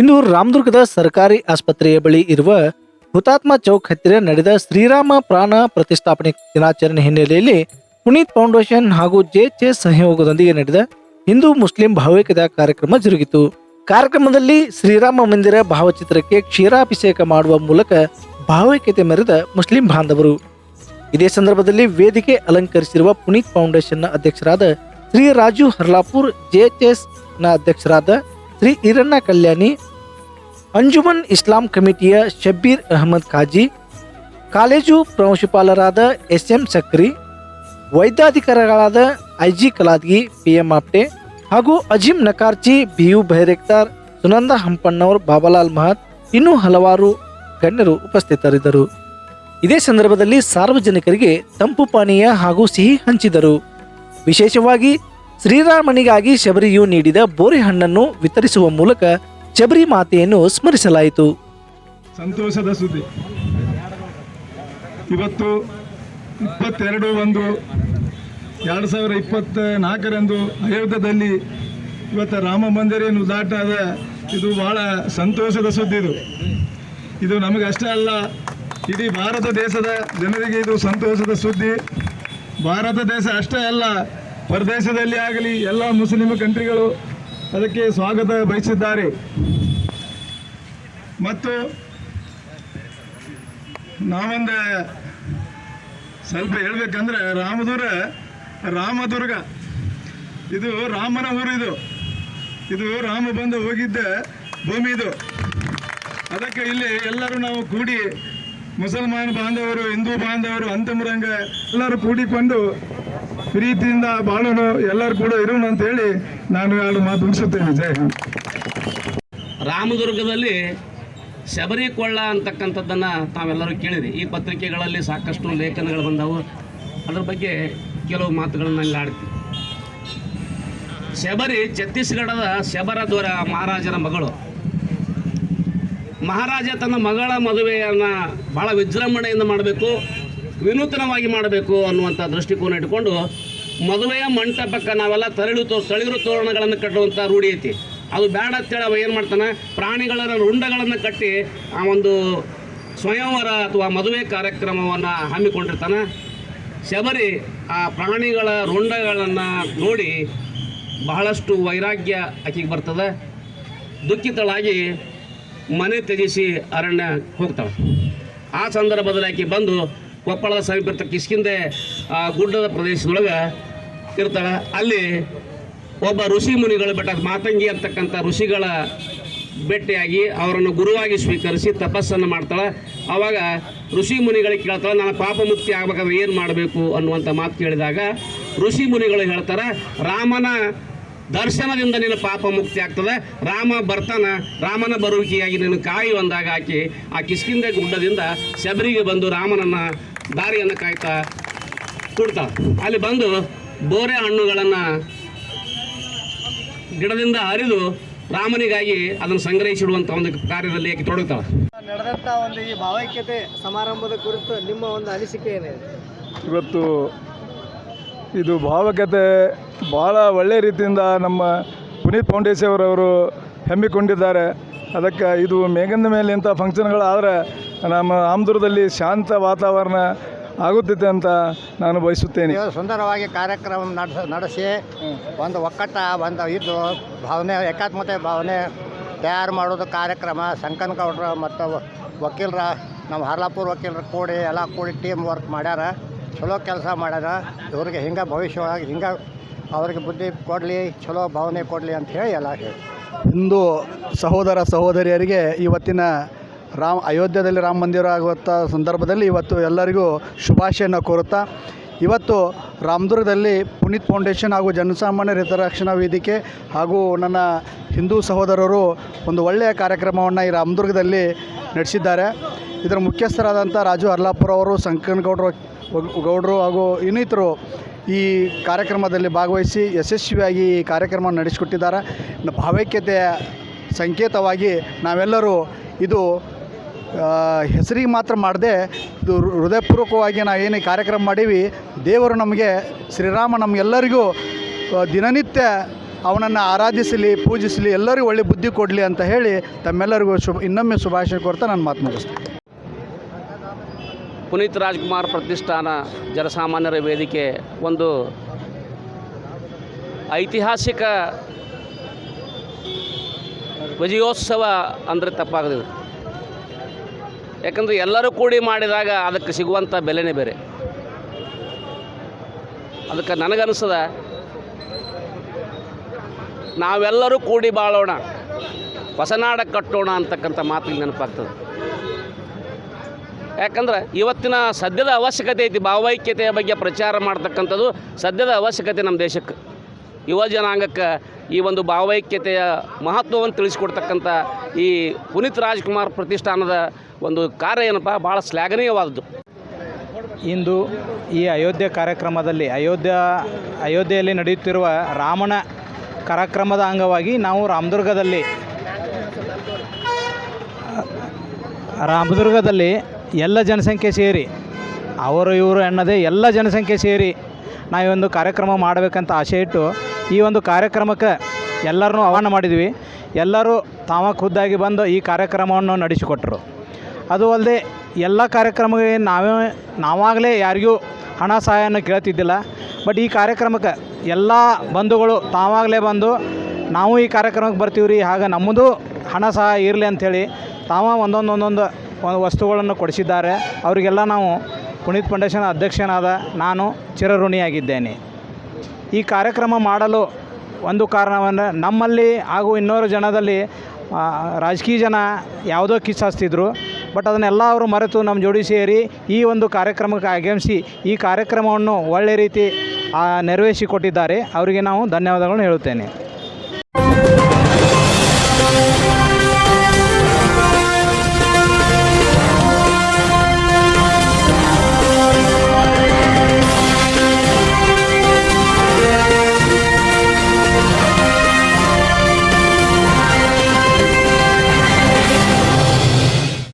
ಇಂದು ರಾಮದುರ್ಗದ ಸರ್ಕಾರಿ ಆಸ್ಪತ್ರೆಯ ಬಳಿ ಇರುವ ಹುತಾತ್ಮ ಚೌಕ್ ಹತ್ತಿರ ನಡೆದ ಶ್ರೀರಾಮ ಪ್ರಾಣ ಪ್ರತಿಷ್ಠಾಪನೆ ದಿನಾಚರಣೆ ಹಿನ್ನೆಲೆಯಲ್ಲಿ ಪುನೀತ್ ಫೌಂಡೇಶನ್ ಹಾಗೂ ಜೆ ಸಹಯೋಗದೊಂದಿಗೆ ನಡೆದ ಹಿಂದೂ ಮುಸ್ಲಿಂ ಭಾವೈಕ್ಯತಾ ಕಾರ್ಯಕ್ರಮ ಜರುಗಿತು. ಕಾರ್ಯಕ್ರಮದಲ್ಲಿ ಶ್ರೀರಾಮ ಮಂದಿರ ಭಾವಚಿತ್ರಕ್ಕೆ ಕ್ಷೀರಾಭಿಷೇಕ ಮಾಡುವ ಮೂಲಕ ಭಾವೈಕ್ಯತೆ ಮೆರೆದ ಮುಸ್ಲಿಂ ಬಾಂಧವರು. ಇದೇ ಸಂದರ್ಭದಲ್ಲಿ ವೇದಿಕೆ ಅಲಂಕರಿಸಿರುವ ಪುನೀತ್ ಫೌಂಡೇಶನ್ನ ಅಧ್ಯಕ್ಷರಾದ ಶ್ರೀ ರಾಜು ಹರ್ಲಾಪುರ್ ಜೆಎಚ್ಎಸ್ನ ಅಧ್ಯಕ್ಷರಾದ ಶ್ರೀ ಈರಣ್ಣ ಕಲ್ಯಾಣಿ ಅಂಜುಮನ್ ಇಸ್ಲಾಂ ಕಮಿಟಿಯ ಶಬ್ಬೀರ್ ಅಹಮದ್ ಖಾಜಿ ಕಾಲೇಜು ಪ್ರಾಂಶುಪಾಲರಾದ S M Sakri, ವೈದ್ಯಾಧಿಕಾರಿಗಳಾದ I G Kaladgi P M Apte ಹಾಗೂ ಅಜೀಂ ನಕಾರ್ಚಿ ಬಿ ಯು ಭೈರೆಕ್ತಾರ್ ಸುನಂದ ಹಂಪಣ್ಣವರ್, ಬಾಬಾಲಾಲ್ ಮಹತ್, ಇನ್ನೂ ಹಲವಾರು ಗಣ್ಯರು ಉಪಸ್ಥಿತರಿದ್ದರು. ಇದೇ ಸಂದರ್ಭದಲ್ಲಿ ಸಾರ್ವಜನಿಕರಿಗೆ ತಂಪು ಪಾನೀಯ ಹಾಗೂ ಸಿಹಿ ಹಂಚಿದರು. ವಿಶೇಷವಾಗಿ ಶ್ರೀರಾಮನಿಗಾಗಿ ಶಬರಿಯು ನೀಡಿದ ಬೋರೆ ಹಣ್ಣನ್ನು ವಿತರಿಸುವ ಮೂಲಕ ಶಬರಿ ಮಾತೆಯನ್ನು ಸ್ಮರಿಸಲಾಯಿತು. ಸಂತೋಷದ ಸುದ್ದಿ. ಇವತ್ತು ಇಪ್ಪತ್ತೆರಡು ಒಂದು ಎರಡು ಸಾವಿರ ಇಪ್ಪತ್ತ ನಾಲ್ಕರಂದು ಅಯೋಧ್ಯದಲ್ಲಿ ಇವತ್ತು ರಾಮ ಮಂದಿರೇನು ಉದಾಟಾದ ಇದು ಬಹಳ ಸಂತೋಷದ ಸುದ್ದಿ ಇದು. ಇದು ನಮಗೆ ಅಷ್ಟೇ ಅಲ್ಲ, ಇಡೀ ಭಾರತ ದೇಶದ ಜನರಿಗೆ ಇದು ಸಂತೋಷದ ಸುದ್ದಿ. ಭಾರತ ದೇಶ ಅಷ್ಟೇ ಅಲ್ಲ ಹೊರದೇಶದಲ್ಲಿ ಆಗಲಿ ಎಲ್ಲ ಮುಸ್ಲಿಂ ಕಂಟ್ರಿಗಳು ಅದಕ್ಕೆ ಸ್ವಾಗತ ಬಯಸಿದ್ದಾರೆ. ಮತ್ತು ನಾವೊಂದು ಸ್ವಲ್ಪ ಹೇಳ್ಬೇಕಂದ್ರೆ ರಾಮದುರ ರಾಮದುರ್ಗ. ಇದು ರಾಮನ ಊರು ಇದು. ಇದು ರಾಮ ಬಂದು ಹೋಗಿದ್ದ ಭೂಮಿ ಇದು. ಅದಕ್ಕೆ ಇಲ್ಲಿ ಎಲ್ಲರೂ ನಾವು ಕೂಡಿ ಮುಸಲ್ಮಾನ್ ಬಾಂಧವರು, ಹಿಂದೂ ಬಾಂಧವರು, ಅಂತಮರಂಗ ಎಲ್ಲರೂ ಕೂಡಿಕೊಂಡು ಪ್ರೀತಿಯಿಂದ ಬಾಳೋಣ ಎಲ್ಲರೂ ಕೂಡ ಇರೋಣ ಅಂತ ಹೇಳಿ ನಾನು ಎರಡು ಮಾತು ಮುಗಿಸುತ್ತೇನೆ. ಜಯ ರಾಮದುರ್ಗದಲ್ಲಿ ಶಬರಿ ಕೊಳ್ಳ ಅಂತಕ್ಕಂಥದ್ದನ್ನು ತಾವೆಲ್ಲರೂ ಕೇಳಿರಿ. ಈ ಪತ್ರಿಕೆಗಳಲ್ಲಿ ಸಾಕಷ್ಟು ಲೇಖನಗಳು ಬಂದವು. ಅದ್ರ ಬಗ್ಗೆ ಕೆಲವು ಮಾತುಗಳನ್ನು ಅಲ್ಲಿ ಆಡ್ತೀವಿ. ಶಬರಿ ಛತ್ತೀಸ್ಗಢದ ಶಬರ ದೊರ ಮಹಾರಾಜನ ಮಗಳು. ಮಹಾರಾಜ ತನ್ನ ಮಗಳ ಮದುವೆಯನ್ನು ಭಾಳ ವಿಜೃಂಭಣೆಯಿಂದ ಮಾಡಬೇಕು. ವಿನೂತನವಾಗಿ ಮಾಡಬೇಕು ಅನ್ನುವಂಥ ದೃಷ್ಟಿಕೋನ ಇಟ್ಕೊಂಡು ಮದುವೆಯ ಮಂಟಪಕ್ಕೆ ನಾವೆಲ್ಲ ತರಳು ತೋ ತಳಿರು ತೋರಣಗಳನ್ನು ಕಟ್ಟುವಂಥ ರೂಢಿ ಐತಿ. ಅದು ಬೇಡ ಅಂತೇಳಿ ಅವ ಏನು ಮಾಡ್ತಾನೆ? ಪ್ರಾಣಿಗಳ ರುಂಡಗಳನ್ನು ಕಟ್ಟಿ ಆ ಒಂದು ಸ್ವಯಂವರ ಅಥವಾ ಮದುವೆ ಕಾರ್ಯಕ್ರಮವನ್ನು ಹಮ್ಮಿಕೊಂಡಿರ್ತಾನೆ. ಶಬರಿ ಆ ಪ್ರಾಣಿಗಳ ರುಂಡಗಳನ್ನು ನೋಡಿ ಬಹಳಷ್ಟು ವೈರಾಗ್ಯ ಆಕೆಗೆ ಬರ್ತದೆ. ದುಃಖಿತಳಾಗಿ ಮನೆ ತ್ಯಜಿಸಿ ಅರಣ್ಯ ಹೋಗ್ತಾಳೆ. ಆ ಸಂದರ್ಭದಲ್ಲಿ ಆಕೆ ಬಂದು ಕೊಪ್ಪಳದ ಸಮೀಪ ಕಿಸ್ಕಿಂದೆ ಆ, ಗುಡ್ಡದ ಪ್ರದೇಶದೊಳಗೆ ಇರ್ತಾಳೆ. ಅಲ್ಲಿ ಒಬ್ಬ ಋಷಿ ಮುನಿಗಳು ಬೆಟ್ಟ ಮಾತಂಗಿ ಅಂತಕ್ಕಂಥ ಋಷಿಗಳ ಭೇಟಿಯಾಗಿ ಅವರನ್ನು ಗುರುವಾಗಿ ಸ್ವೀಕರಿಸಿ ತಪಸ್ಸನ್ನು ಮಾಡ್ತಾಳೆ. ಆವಾಗ ಋಷಿ ಮುನಿಗಳಿಗೆ ಕೇಳ್ತಾಳೆ ನಾನು ಪಾಪ ಮುಕ್ತಿ ಆಗ್ಬೇಕಾದ್ರೆ ಏನು ಮಾಡಬೇಕು? ಅನ್ನುವಂಥ ಮಾತು ಕೇಳಿದಾಗ ಋಷಿ ಮುನಿಗಳು ಹೇಳ್ತಾರೆ, ರಾಮನ ದರ್ಶನದಿಂದ ನಿನ್ನ ಪಾಪ ಮುಕ್ತಿ ಆಗ್ತದೆ. ರಾಮ ಬರ್ತಾನ ರಾಮನ ಬರುವಿಕೆಯಾಗಿ ನಿನ್ನ ಕಾಯಿ ಒಂದಾಗ ಹಾಕಿ ಆ ಕಿಸ್ಕಿಂದೆ ಗುಡ್ಡದಿಂದ ಶಬರಿಗೆ ಬಂದು ರಾಮನನ್ನ ದಾರಿಯನ್ನು ಕಾಯ್ತಾ ಕೊಡ್ತಾಳೆ. ಅಲ್ಲಿ ಬಂದು ಬೋರೆ ಹಣ್ಣುಗಳನ್ನು ಗಿಡದಿಂದ ಹರಿದು ರಾಮನಿಗಾಗಿ ಅದನ್ನು ಸಂಗ್ರಹಿಸಿಡುವಂಥ ಒಂದು ಕಾರ್ಯದಲ್ಲಿ ಯಾಕೆ ತೊಡಗ್ತಾಳೆ. ನಡೆದಂಥ ಒಂದು ಈ ಭಾವೈಕ್ಯತೆ ಸಮಾರಂಭದ ಕುರಿತು ನಿಮ್ಮ ಒಂದು ಅನಿಸಿಕೆ ಏನಿದೆ? ಇವತ್ತು ಇದು ಭಾವಕತೆ ಭಾಳ ಒಳ್ಳೆಯ ರೀತಿಯಿಂದ ನಮ್ಮ ಪುನೀತ್ ಪೌಂಡೇಶ್ವರವರು ಹಮ್ಮಿಕೊಂಡಿದ್ದಾರೆ. ಅದಕ್ಕೆ ಇದು ಮೇಘಂದ ಮೇಲೆ ಇಂಥ ಫಂಕ್ಷನ್ಗಳಾದರೆ ನಮ್ಮ ಆಮದುರದಲ್ಲಿ ಶಾಂತ ವಾತಾವರಣ ಆಗುತ್ತಿದೆ ಅಂತ ನಾನು ಬಯಸುತ್ತೇನೆ. ಸುಂದರವಾಗಿ ಕಾರ್ಯಕ್ರಮ ನಡೆಸ ನಡೆಸಿ, ಒಂದು ಒಕ್ಕಟ್ಟ, ಒಂದು ಇದು ಭಾವನೆ, ಏಕಾತ್ಮತೆ ಭಾವನೆ ತಯಾರು ಮಾಡೋದು ಕಾರ್ಯಕ್ರಮ, ಸಂಕನ್ ಕೌಡ್ರ ಮತ್ತು ವಕೀಲರ, ನಮ್ಮ ಹರ್ಲಾಪುರ ವಕೀಲರು ಕೂಡಿ ಎಲ್ಲ ಕೂಡಿ ಟೀಮ್ ವರ್ಕ್ ಮಾಡ್ಯಾರ. ಚಲೋ ಕೆಲಸ ಮಾಡ್ಯಾರ. ಇವ್ರಿಗೆ ಹಿಂಗೆ ಭವಿಷ್ಯ ಒಳಗೆ ಹಿಂಗೆ ಅವ್ರಿಗೆ ಬುದ್ಧಿ ಕೊಡಲಿ ಚಲೋ ಭಾವನೆ ಕೊಡಲಿ ಅಂತ ಹೇಳಿ ಎಲ್ಲ ಹೇಳಿ. ಹಿಂದೂ ಸಹೋದರ ಸಹೋದರಿಯರಿಗೆ ಇವತ್ತಿನ ರಾಮ, ಅಯೋಧ್ಯದಲ್ಲಿ ರಾಮ ಮಂದಿರ ಆಗುವಂಥ ಸಂದರ್ಭದಲ್ಲಿ ಇವತ್ತು ಎಲ್ಲರಿಗೂ ಶುಭಾಶಯನ ಕೋರುತ್ತಾ, ಇವತ್ತು ರಾಮದುರ್ಗದಲ್ಲಿ ಪುನೀತ್ ಫೌಂಡೇಶನ್ ಹಾಗೂ ಜನಸಾಮಾನ್ಯ ಹಿತರಕ್ಷಣಾ ವೇದಿಕೆ ಹಾಗೂ ನನ್ನ ಹಿಂದೂ ಸಹೋದರರು ಒಂದು ಒಳ್ಳೆಯ ಕಾರ್ಯಕ್ರಮವನ್ನು ಈ ರಾಮದುರ್ಗದಲ್ಲಿ ನಡೆಸಿದ್ದಾರೆ. ಇದರ ಮುಖ್ಯಸ್ಥರಾದಂಥ ರಾಜು ಅರ್ಲಾಪುರ ಅವರು ಸಂಕನಗೌಡರು ಗೌಡರು ಹಾಗೂ ಇನ್ನಿತರು ಈ ಕಾರ್ಯಕ್ರಮದಲ್ಲಿ ಭಾಗವಹಿಸಿ ಯಶಸ್ವಿಯಾಗಿ ಈ ಕಾರ್ಯಕ್ರಮ ನಡೆಸಿಕೊಟ್ಟಿದ್ದಾರೆ. ಭಾವೈಕ್ಯತೆಯ ಸಂಕೇತವಾಗಿ ನಾವೆಲ್ಲರೂ ಇದು ಹೆಸರಿಗೆ ಮಾತ್ರ ಮಾಡದೆ, ಇದು ಹೃದಯಪೂರ್ವಕವಾಗಿ ನಾವು ಏನು ಕಾರ್ಯಕ್ರಮ ಮಾಡೀವಿ, ದೇವರು ನಮಗೆ, ಶ್ರೀರಾಮ ನಮಗೆಲ್ಲರಿಗೂ ದಿನನಿತ್ಯ ಅವನನ್ನು ಆರಾಧಿಸಲಿ, ಪೂಜಿಸಲಿ, ಎಲ್ಲರಿಗೂ ಒಳ್ಳೆ ಬುದ್ಧಿ ಕೊಡಲಿ ಅಂತ ಹೇಳಿ ತಮ್ಮೆಲ್ಲರಿಗೂ ಶುಭ, ಇನ್ನೊಮ್ಮೆ ಶುಭಾಶಯ ಕೊಡ್ತಾ ನಾನು ಮಾತು ಮುಗಿಸ್ತೀನಿ. ಪುನೀತ್ ರಾಜ್ಕುಮಾರ್ ಪ್ರತಿಷ್ಠಾನ ಜನಸಾಮಾನ್ಯರ ವೇದಿಕೆ ಒಂದು ಐತಿಹಾಸಿಕ ವಿಜಯೋತ್ಸವ ಅಂದರೆ ತಪ್ಪಾಗದಿದೆ. ಯಾಕಂದರೆ ಎಲ್ಲರೂ ಕೂಡಿ ಮಾಡಿದಾಗ ಅದಕ್ಕೆ ಸಿಗುವಂಥ ಬೆಲೆನೇ ಬೇರೆ. ಅದಕ್ಕೆ ನನಗನ್ನಿಸದ ನಾವೆಲ್ಲರೂ ಕೂಡಿ ಬಾಳೋಣ, ಹೊಸನಾಡ ಕಟ್ಟೋಣ ಅಂತಕ್ಕಂಥ ಮಾತಿಗೆ ನೆನಪಾಗ್ತದೆ. ಯಾಕಂದ್ರೆ ಇವತ್ತಿನ ಸದ್ಯದ ಅವಶ್ಯಕತೆ ಐತಿ, ಭಾವೈಕ್ಯತೆಯ ಬಗ್ಗೆ ಪ್ರಚಾರ ಮಾಡ್ತಕ್ಕಂಥದ್ದು ಸದ್ಯದ ಅವಶ್ಯಕತೆ ನಮ್ಮ ದೇಶಕ್ಕೆ. ಯುವ ಜನಾಂಗಕ್ಕೆ ಈ ಒಂದು ಭಾವೈಕ್ಯತೆಯ ಮಹತ್ವವನ್ನು ತಿಳಿಸ್ಕೊಡ್ತಕ್ಕಂಥ ಈ ಪುನೀತ್ ರಾಜ್ಕುಮಾರ್ ಪ್ರತಿಷ್ಠಾನದ ಒಂದು ಕಾರ್ಯ ಏನಪ್ಪ, ಭಾಳ ಶ್ಲಾಘನೀಯವಾದದ್ದು. ಇಂದು ಈ ಅಯೋಧ್ಯೆ ಕಾರ್ಯಕ್ರಮದಲ್ಲಿ, ಅಯೋಧ್ಯ, ಅಯೋಧ್ಯೆಯಲ್ಲಿ ನಡೆಯುತ್ತಿರುವ ರಾಮನ ಕಾರ್ಯಕ್ರಮದ ಅಂಗವಾಗಿ ನಾವು ರಾಮದುರ್ಗದಲ್ಲಿ ರಾಮದುರ್ಗದಲ್ಲಿ ಎಲ್ಲ ಜನಸಂಖ್ಯೆ ಸೇರಿ, ಅವರು ಇವರು ಎನ್ನದೇ ಎಲ್ಲ ಜನಸಂಖ್ಯೆ ಸೇರಿ ನಾವು ಈ ಒಂದು ಕಾರ್ಯಕ್ರಮ ಮಾಡಬೇಕಂತ ಆಸೆ ಇಟ್ಟು ಈ ಒಂದು ಕಾರ್ಯಕ್ರಮಕ್ಕೆ ಎಲ್ಲರನ್ನೂ ಆಹ್ವಾನ ಮಾಡಿದ್ವಿ. ಎಲ್ಲರೂ ತಾವ ಖುದ್ದಾಗಿ ಬಂದು ಈ ಕಾರ್ಯಕ್ರಮವನ್ನು ನಡೆಸಿಕೊಟ್ರು. ಅದು ಅಲ್ಲದೆ ಎಲ್ಲ ಕಾರ್ಯಕ್ರಮಗಳಿಗೆ ನಾವೇ, ನಾವಾಗಲೇ ಯಾರಿಗೂ ಹಣ ಸಹಾಯನ ಕೇಳ್ತಿದ್ದಿಲ್ಲ. ಬಟ್ ಈ ಕಾರ್ಯಕ್ರಮಕ್ಕೆ ಎಲ್ಲ ಬಂಧುಗಳು ತಾವಾಗಲೇ ಬಂದು, ನಾವು ಈ ಕಾರ್ಯಕ್ರಮಕ್ಕೆ ಬರ್ತೀವಿ ರೀ ಹಾಗೆ ನಮ್ಮದು ಹಣ ಸಹಾಯ ಇರಲಿ ಅಂಥೇಳಿ ತಾವ ಒಂದೊಂದು ಒಂದೊಂದು ಒಂದು ವಸ್ತುಗಳನ್ನು ಕೊಡಿಸಿದ್ದಾರೆ. ಅವರಿಗೆಲ್ಲ ನಾವು ಪುನೀತ್ ಫೌಂಡೇಶನ್ ಅಧ್ಯಕ್ಷನಾದ ನಾನು ಚಿರಋಣಿಯಾಗಿದ್ದೇನೆ. ಈ ಕಾರ್ಯಕ್ರಮ ಮಾಡಲು ಒಂದು ಕಾರಣವನ್ನು ನಮ್ಮಲ್ಲಿ ಹಾಗೂ ಇನ್ನೂರು ಜನದಲ್ಲಿ ರಾಜಕೀಯ ಜನ ಯಾವುದೋ ಕಿಚ್ಚಾಸ್ತಿದ್ರು ಬಟ್ ಅದನ್ನೆಲ್ಲ ಅವರು ಮರೆತು ನಮ್ಮ ಜೋಡಿ ಸೇರಿ ಈ ಒಂದು ಕಾರ್ಯಕ್ರಮಕ್ಕೆ ಆಗಮಿಸಿ ಈ ಕಾರ್ಯಕ್ರಮವನ್ನು ಒಳ್ಳೆ ರೀತಿ ನೆರವೇರಿಸಿಕೊಟ್ಟಿದ್ದಾರೆ. ಅವರಿಗೆ ನಾವು ಧನ್ಯವಾದಗಳನ್ನು ಹೇಳುತ್ತೇನೆ.